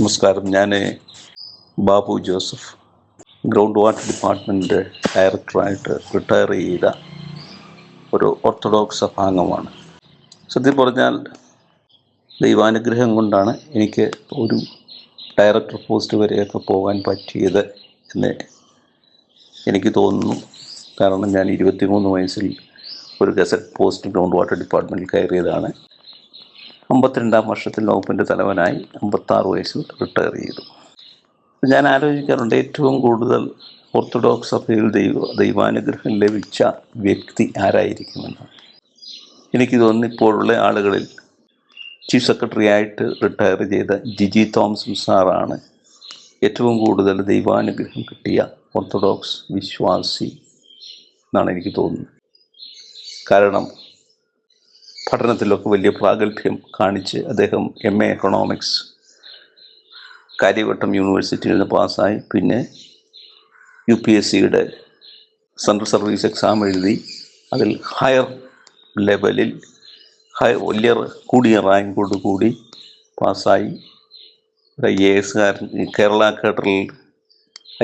നമസ്കാരം. ഞാൻ Babu Joseph. Ground water department ഡയറക്ടറായിട്ട് retire ചെയ്ത ഒരു ഓർത്തഡോക്സ് സഭാംഗമാണ് സത്യം പറഞ്ഞാൽ ദൈവാനുഗ്രഹം കൊണ്ടാണ് എനിക്ക് ഒരു ഡയറക്ടർ പോസ്റ്റ് വരെയൊക്കെ പോകാൻ പറ്റിയത് എന്ന് എനിക്ക് തോന്നുന്നു. കാരണം ഞാൻ ഇരുപത്തിമൂന്ന് വയസ്സിൽ ഒരു ഗസറ്റ് പോസ്റ്റ് ഗ്രൗണ്ട് വാട്ടർ ഡിപ്പാർട്ട്മെന്റിൽ കയറിയതാണ്. അമ്പത്തിരണ്ടാം വർഷത്തിൽ വകുപ്പിന്റെ തലവനായി അമ്പത്താറ് വയസ്സിൽ റിട്ടയർ ചെയ്തു. ഞാൻ ആലോചിക്കാറുണ്ട് ഏറ്റവും കൂടുതൽ ഓർത്തഡോക്സ് സഭയിൽ ദൈവ ദൈവാനുഗ്രഹം ലഭിച്ച വ്യക്തി ആരായിരിക്കുമെന്ന്. എനിക്ക് തോന്നുന്നു ഇപ്പോഴുള്ള ആളുകളിൽ ചീഫ് സെക്രട്ടറി ആയിട്ട് റിട്ടയർ ചെയ്ത ജിജി തോംസൺ സാറാണ് ഏറ്റവും കൂടുതൽ ദൈവാനുഗ്രഹം കിട്ടിയ ഓർത്തഡോക്സ് വിശ്വാസി എന്നാണ് എനിക്ക് തോന്നുന്നത്. കാരണം പഠനത്തിലൊക്കെ വലിയ പ്രാഗൽഭ്യം കാണിച്ച് അദ്ദേഹം എം എ എക്കണോമിക്സ് കാര്യവട്ടം യൂണിവേഴ്സിറ്റിയിൽ നിന്ന് പാസ്സായി. പിന്നെ യു പി എസ് സിയുടെ സെൻട്രൽ സർവീസ് എക്സാം എഴുതി. അതിൽ ഹയർ ലെവലിൽ ഹയർ വലിയ കൂടിയ റാങ്കോട് കൂടി പാസ്സായി. ഐ എ എസ്കാരൻ കേരള കേഡറിൽ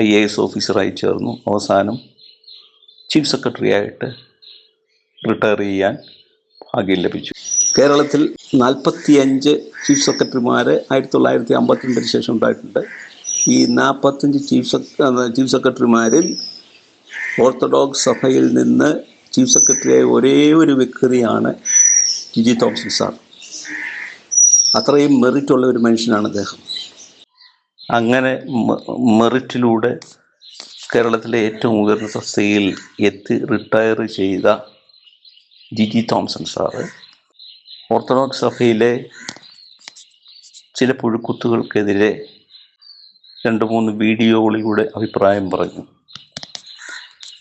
ഐ എ എസ് ഓഫീസറായി ചേർന്നു. അവസാനം ചീഫ് സെക്രട്ടറി ആയിട്ട് റിട്ടയർ ചെയ്യാൻ ഭാഗ്യം ലഭിച്ചു. കേരളത്തിൽ നാൽപ്പത്തിയഞ്ച് ചീഫ് സെക്രട്ടറിമാർ ആയിരത്തി തൊള്ളായിരത്തി അമ്പത്തിരണ്ടിന് ശേഷം ഉണ്ടായിട്ടുണ്ട്. ഈ നാൽപ്പത്തഞ്ച് ചീഫ് സെക്ര ചീഫ് സെക്രട്ടറിമാരിൽ ഓർത്തഡോക്സ് സഭയിൽ നിന്ന് ചീഫ് സെക്രട്ടറിയായ ഒരേ ഒരു വ്യക്തിയാണ് ജിജി തോമസ് സാർ. അത്രയും മെറിറ്റുള്ള ഒരു മനുഷ്യനാണ് അദ്ദേഹം. അങ്ങനെ മെറിറ്റിലൂടെ കേരളത്തിലെ ഏറ്റവും ഉയർന്ന തസ്തികയിൽ എത്തി റിട്ടയർ ചെയ്ത ജിജി തോംസൺ സാറ് ഓർത്തഡോക്സ് സഭയിലെ ചില പുഴുക്കുത്തുകൾക്കെതിരെ രണ്ട് മൂന്ന് വീഡിയോകളിലൂടെ അഭിപ്രായം പറഞ്ഞു.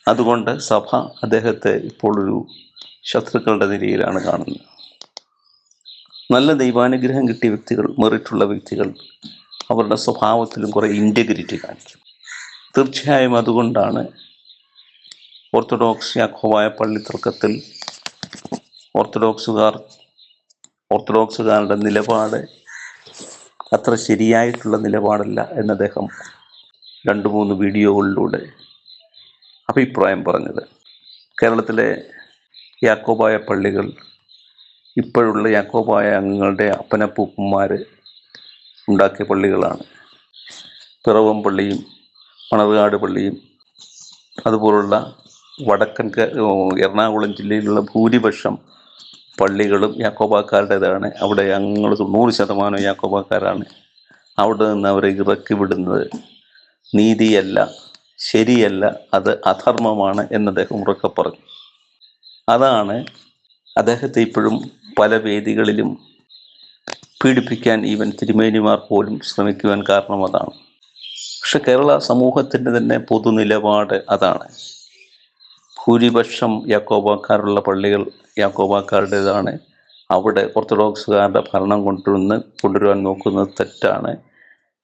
അതുകൊണ്ട് സഭ അദ്ദേഹത്തെ ഇപ്പോൾ ഒരു ശത്രുക്കളുടെ നിലയിലാണ് കാണുന്നത്. നല്ല ദൈവാനുഗ്രഹം കിട്ടിയ വ്യക്തികൾ മെറിറ്റുള്ള വ്യക്തികൾ അവരുടെ സ്വഭാവത്തിലും കുറേ ഇന്റഗ്രിറ്റി കാണിക്കും. തീർച്ചയായും അതുകൊണ്ടാണ് ഓർത്തഡോക്സ് യാക്കോവായ പള്ളി തർക്കത്തിൽ ഓർത്തഡോക്സുകാർ ഓർത്തഡോക്സുകാരുടെ നിലപാട് അത്ര ശരിയായിട്ടുള്ള നിലപാടല്ല എന്ന് അദ്ദേഹം രണ്ട് മൂന്ന് വീഡിയോകളിലൂടെ അഭിപ്രായം പറഞ്ഞത്. കേരളത്തിലെ യാക്കോബായ പള്ളികൾ ഇപ്പോഴുള്ള യാക്കോബായ അംഗങ്ങളുടെ അപ്പനപ്പൂപ്പന്മാർ ഉണ്ടാക്കിയ പള്ളികളാണ്. പിറവം പള്ളിയും മണർകാട് പള്ളിയും അതുപോലുള്ള വടക്കൻ എറണാകുളം ജില്ലയിലുള്ള ഭൂരിപക്ഷം പള്ളികളും യാക്കോബാക്കാരുടേതാണ്. അവിടെ അംഗങ്ങൾ തൊണ്ണൂറ് ശതമാനം യാക്കോബാക്കാരാണ്. അവിടെ നിന്ന് അവരെ ഇറക്കി വിടുന്നത് നീതിയല്ല ശരിയല്ല അത് അധർമ്മമാണ് എന്ന് അദ്ദേഹം ഉറക്കെ പറഞ്ഞു. അതാണ് അദ്ദേഹത്തെ ഇപ്പോഴും പല വേദികളിലും പീഡിപ്പിക്കാൻ ഈവൻ തിരുമേനിമാർ പോലും ശ്രമിക്കുവാൻ കാരണം അതാണ്. പക്ഷെ കേരള സമൂഹത്തിന്റെ തന്നെ പൊതുനിലപാട് അതാണ്. ഭൂരിപക്ഷം യാക്കോബാക്കാരുള്ള പള്ളികൾ യാക്കോബാക്കാരുടേതാണ്. അവിടെ ഓർത്തഡോക്സുകാരുടെ ഭരണം കൊണ്ടുവന്ന് കൊണ്ടുവരുവാൻ നോക്കുന്നത് തെറ്റാണ്.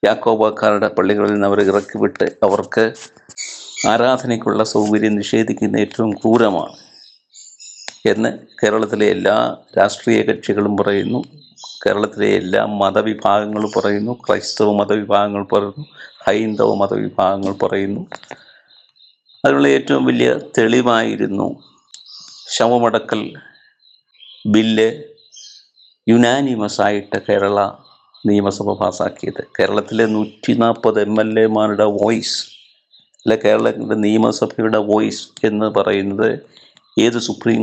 യാക്കോബാക്കാരുടെ പള്ളികളിൽ നിന്ന് അവർ ഇറക്കി വിട്ട് അവർക്ക് ആരാധനയ്ക്കുള്ള സൗകര്യം നിഷേധിക്കുന്ന ഏറ്റവും ക്രൂരമാണ് എന്ന് കേരളത്തിലെ എല്ലാ രാഷ്ട്രീയ കക്ഷികളും പറയുന്നു. കേരളത്തിലെ എല്ലാ മതവിഭാഗങ്ങളും പറയുന്നു. ക്രൈസ്തവ മതവിഭാഗങ്ങൾ പറയുന്നു. ഹൈന്ദവ മതവിഭാഗങ്ങൾ പറയുന്നു. അതിനുള്ള ഏറ്റവും വലിയ തെളിവായിരുന്നു ശവമടക്കൽ ബില്ല് യുനാനിമസ് ആയിട്ട് കേരള നിയമസഭ പാസാക്കിയത്. കേരളത്തിലെ നൂറ്റി നാൽപ്പത് എം എൽ എമാരുടെ വോയിസ് അല്ലെ കേരളത്തിന്റെ നിയമസഭയുടെ വോയിസ് എന്ന് പറയുന്നത് ഏത് സുപ്രീം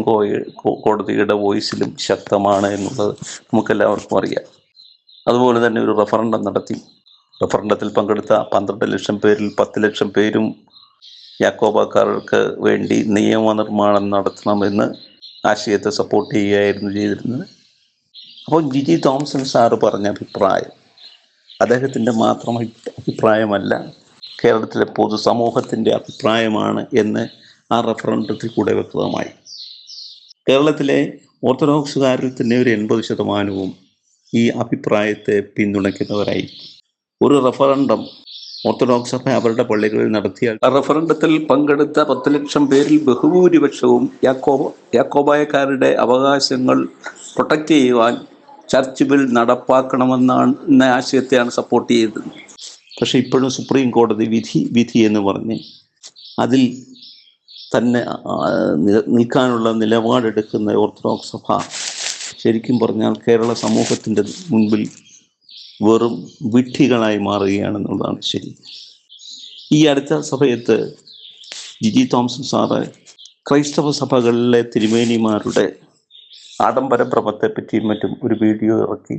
കോടതിയുടെ വോയിസിലും ശക്തമാണ് എന്നുള്ളത് നമുക്കെല്ലാവർക്കും അറിയാം. അതുപോലെ തന്നെ ഒരു റഫറണ്ടം നടത്തി. റഫറണ്ടത്തിൽ പങ്കെടുത്ത പന്ത്രണ്ട് ലക്ഷം പേരിൽ പത്ത് ലക്ഷം പേരും യാക്കോബാക്കാർക്ക് വേണ്ടി നിയമനിർമ്മാണം നടത്തണമെന്ന് ആശയത്തെ സപ്പോർട്ട് ചെയ്യുകയായിരുന്നു ചെയ്തിരുന്നത്. അപ്പോൾ ജിജി തോംസൺ സാറ് പറഞ്ഞ അഭിപ്രായം അദ്ദേഹത്തിന്റെ മാത്രം അഭിപ്രായമല്ല കേരളത്തിലെ പൊതുസമൂഹത്തിന്റെ അഭിപ്രായമാണ് എന്ന് ആ റഫറൻഡത്തിൽ കൂടെ വ്യക്തമായി. കേരളത്തിലെ ഓർത്തഡോക്സുകാരിൽ തന്നെ ഒരു എൺപത് ശതമാനവും ഈ അഭിപ്രായത്തെ പിന്തുണയ്ക്കുന്നവരായി ഒരു റഫറണ്ടം ഓർത്തഡോക്സ് സഭ അവരുടെ പള്ളികളിൽ നടത്തിയ റഫറൻഡത്തിൽ റഫറണ്ടത്തിൽ പങ്കെടുത്ത പത്ത് ലക്ഷം പേരിൽ ബഹുഭൂരിപക്ഷവും യാക്കോബ യാക്കോബായക്കാരുടെ അവകാശങ്ങൾ പ്രൊട്ടക്റ്റ് ചെയ്യുവാൻ ചർച്ച് ബിൽ നടപ്പാക്കണമെന്നാണ് എന്ന ആശയത്തെയാണ് സപ്പോർട്ട് ചെയ്തത്. പക്ഷെ ഇപ്പോഴും സുപ്രീം കോടതി വിധി വിധി എന്ന് പറഞ്ഞ് അതിൽ തന്നെ നിൽക്കാനുള്ള നിലപാടെടുക്കുന്ന ഓർത്തഡോക്സ് സഭ ശരിക്കും പറഞ്ഞാൽ കേരള സമൂഹത്തിന്റെ മുൻപിൽ വെറും വിഡ്ഢികളായി മാറുകയാണെന്നുള്ളതാണ് ശരി. ഈ അടുത്ത സമയത്ത് ജിജി തോംസൺ സാറ് ക്രൈസ്തവ സഭകളിലെ തിരുമേനിമാരുടെ ആഡംബര ഭ്രമത്തെ പറ്റിയും മറ്റും ഒരു വീഡിയോ ഇറക്കി.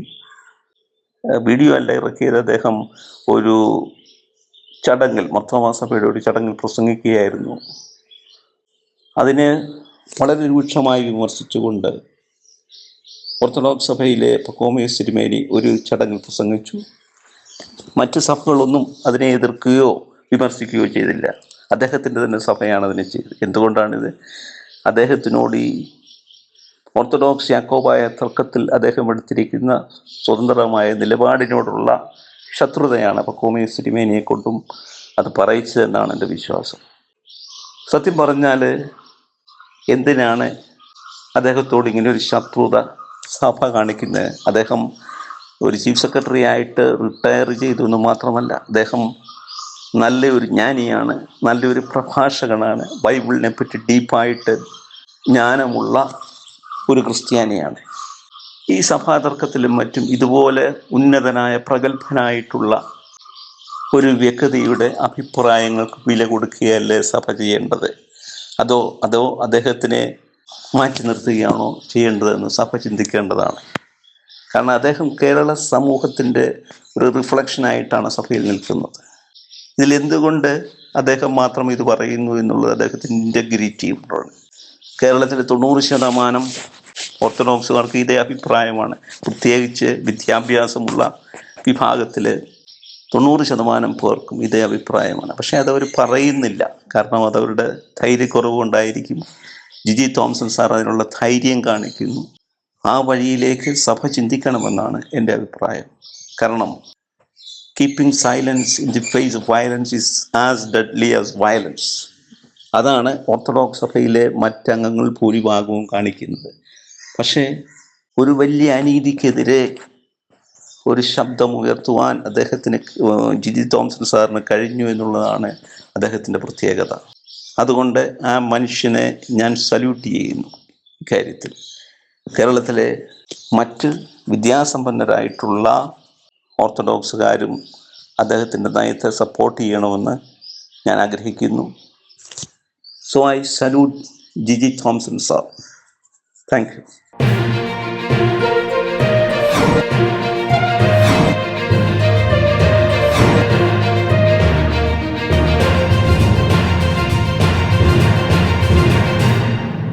വീഡിയോ അല്ല ഇറക്കിയത്. അദ്ദേഹം ഒരു ചടങ്ങിൽ മർത്തോമാ സഭയുടെ ഒരു ചടങ്ങിൽ പ്രസംഗിക്കുകയായിരുന്നു. അതിനെ വളരെ രൂക്ഷമായി വിമർശിച്ചുകൊണ്ട് ഓർത്തഡോക്സ് സഭയിലെ പക്കോമിയസ് തിരുമേനി ഒരു ചടങ്ങിൽ പ്രസംഗിച്ചു. മറ്റ് സഭകളൊന്നും അതിനെ എതിർക്കുകയോ വിമർശിക്കുകയോ ചെയ്തില്ല. അദ്ദേഹത്തിന്റെ തന്നെ സഭയാണ് അതിനെ ചെയ്തത്. എന്തുകൊണ്ടാണിത്? അദ്ദേഹത്തിനോട് ഈ ഓർത്തഡോക്സ് യാക്കോബായ തർക്കത്തിൽ അദ്ദേഹം എടുത്തിരിക്കുന്ന സ്വതന്ത്രമായ നിലപാടിനോടുള്ള ശത്രുതയാണ് പക്കോമിയ തിരുമേനിയെ കൊണ്ടും അത് പറയിച്ചതെന്നാണ് എന്റെ വിശ്വാസം. സത്യം പറഞ്ഞാൽ എന്തിനാണ് അദ്ദേഹത്തോട് ഇങ്ങനെ ഒരു ശത്രുത സഭ കാണിക്കുന്നത് അദ്ദേഹം ഒരു ചീഫ് സെക്രട്ടറി ആയിട്ട് റിട്ടയർ ചെയ്തു എന്ന് മാത്രമല്ല അദ്ദേഹം നല്ലൊരു ജ്ഞാനിയാണ് നല്ലൊരു പ്രഭാഷകനാണ് ബൈബിളിനെ പറ്റി ഡീപ്പായിട്ട് ജ്ഞാനമുള്ള ഒരു ക്രിസ്ത്യാനിയാണ്. ഈ സഭാതർക്കത്തിലും മറ്റും ഇതുപോലെ ഉന്നതനായ പ്രഗത്ഭനായിട്ടുള്ള ഒരു വ്യക്തിയുടെ അഭിപ്രായങ്ങൾക്ക് വില കൊടുക്കുകയല്ലേ സഭ ചെയ്യേണ്ടത്? അതോ അതോ അദ്ദേഹത്തിനെ മാറ്റി നിർത്തുകയാണോ ചെയ്യേണ്ടതെന്ന് സഭ ചിന്തിക്കേണ്ടതാണ്. കാരണം അദ്ദേഹം കേരള സമൂഹത്തിന്റെ ഒരു റിഫ്ലക്ഷനായിട്ടാണ് സഭയിൽ നിൽക്കുന്നത്. ഇതിൽ എന്തുകൊണ്ട് അദ്ദേഹം മാത്രം ഇത് പറയുന്നു എന്നുള്ളത് അദ്ദേഹത്തിന്റെ ഇന്റഗ്രിറ്റിയുമാണ് കേരളത്തിലെ തൊണ്ണൂറ് ശതമാനം ഓർത്തഡോക്സുകാർക്ക് ഇതേ അഭിപ്രായമാണ്. പ്രത്യേകിച്ച് വിദ്യാഭ്യാസമുള്ള വിഭാഗത്തിൽ തൊണ്ണൂറ് ശതമാനം പേർക്കും ഇതേ അഭിപ്രായമാണ്. പക്ഷേ അതവർ പറയുന്നില്ല. കാരണം അതവരുടെ ധൈര്യക്കുറവ് കൊണ്ടായിരിക്കും ജിജി തോംസൺ സാർ അതിനുള്ള ധൈര്യം കാണിക്കുന്നു. ആ വഴിയിലേക്ക് സഭ ചിന്തിക്കണമെന്നാണ് എന്റെ അഭിപ്രായം. കാരണം keeping silence in the face of violence is as deadly as violence അതാണ് ഓർത്തഡോക്സ് സഭയിലെ മറ്റംഗങ്ങൾ ഭൂരിഭാഗവും കാണിക്കുന്നത്. പക്ഷേ ഒരു വലിയ അനീതിക്കെതിരെ ഒരു ശബ്ദം ഉയർത്തുവാൻ അദ്ദേഹത്തിന് ജിജി തോംസൺ സാറിന് കഴിഞ്ഞു എന്നുള്ളതാണ് അദ്ദേഹത്തിന്റെ പ്രത്യേകത. അതുകൊണ്ട് ആ മനുഷ്യനെ ഞാൻ സല്യൂട്ട് ചെയ്യുന്നു ഇക്കാര്യത്തിൽ കേരളത്തിലെ മറ്റ് വിദ്യാസമ്പന്നരായിട്ടുള്ള ഓർത്തഡോക്സുകാരും അദ്ദേഹത്തിന്റെ നയത്തെ സപ്പോർട്ട് ചെയ്യണമെന്ന് ഞാൻ ആഗ്രഹിക്കുന്നു. So I salute Jiji Thomson sir thank you